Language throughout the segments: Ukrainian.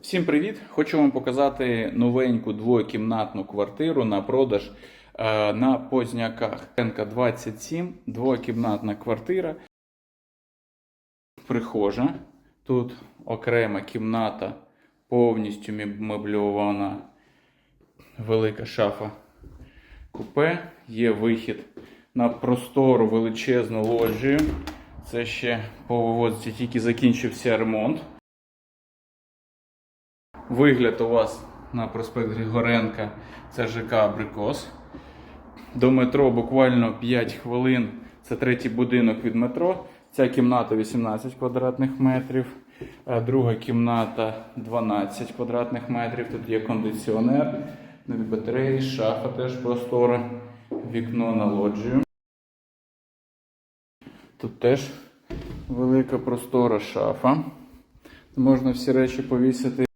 Всім привіт! Хочу вам показати новеньку двокімнатну квартиру на продаж е, на Позняках. Ренка 27, двокімнатна квартира. Прихожа. Тут окрема кімната, повністю меб- мебльована, велика шафа купе. Є вихід на простору величезну лоджію. Це ще по вивозці тільки закінчився ремонт. Вигляд у вас на проспект Григоренка це ЖК Абрикос. До метро буквально 5 хвилин. Це третій будинок від метро. Ця кімната 18 квадратних метрів, друга кімната 12 квадратних метрів. Тут є кондиціонер, нові батареї, шафа теж простора, вікно на лоджію. Тут теж велика простора шафа. Можна всі речі повісити.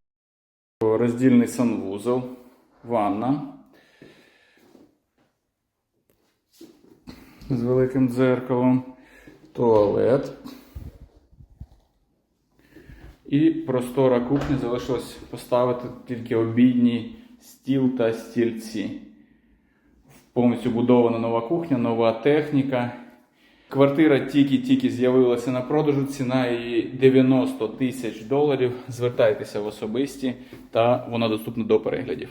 Роздільний санвузол, ванна з великим дзеркалом, туалет. І простора кухня залишилось поставити тільки обідній стіл та стільці. Повністю будована нова кухня, нова техніка. Квартира тільки-тільки з'явилася на продажу. Ціна її 90 тисяч доларів. Звертайтеся в особисті та вона доступна до переглядів.